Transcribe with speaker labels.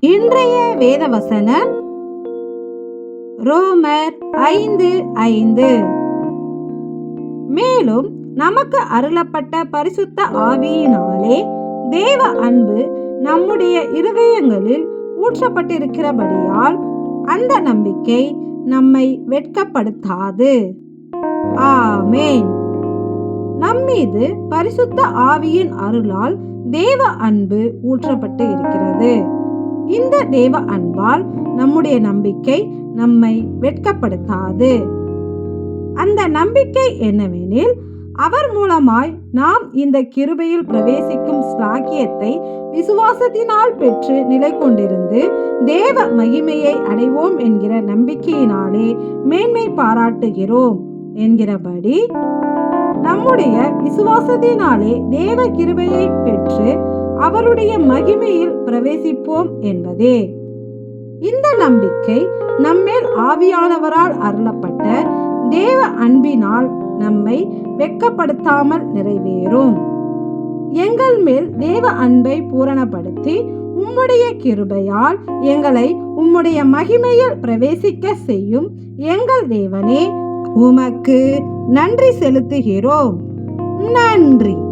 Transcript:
Speaker 1: இன்றைய வேத வசனம் ரோமர் ஐந்து ஐந்து. மேலும் நமக்கு அருளப்பட்ட பரிசுத்த ஆவியினாலே தேவ அன்பு நம்முடைய இருதயங்களில் ஊற்றப்பட்டிருக்கிறபடியால் அந்த நம்பிக்கை நம்மை வெட்கப்படுத்தாது. ஆமேன். நம்மீது பரிசுத்த ஆவியின் அருளால் தேவ அன்பு ஊற்றப்பட்டு இருக்கிறது. இந்த தேவ அன்பால் நம்முடைய நம்பிக்கை நம்மை வெட்கப்படுத்தாது. அந்த நம்பிக்கை என்னவெனில் அவர் மூலமாய் நாம் இந்த கிருபையில் பிரவேசிக்கும் ஸ்லாக்கியத்தை விசுவாசத்தினால் பெற்று நிலை கொண்டிருந்து தேவ மகிமையை அடைவோம் என்கிற நம்பிக்கையினாலே மேன்மை பாராட்டுகிறோம் என்கிறபடி நம்முடைய விசுவாசத்தினாலே தேவ கிருபையை பெற்று அவருடைய மகிமையில் பிரவேசிப்போம் என்பதே. இந்த நம்பிக்கை நம்மேல் ஆவியானவரால் அருளப்பட்ட தேவ அன்பினால் நம்மை வெட்கப்படுத்தாமல் நிறைவேறும். எங்கள் மேல் தேவ அன்பை பூரணப்படுத்தி உம்முடைய கிருபையால் எங்களை உம்முடைய மகிமையில் பிரவேசிக்க செய்யும் எங்கள் தேவனே உமக்கு நன்றி செலுத்துகிறோம். நன்றி.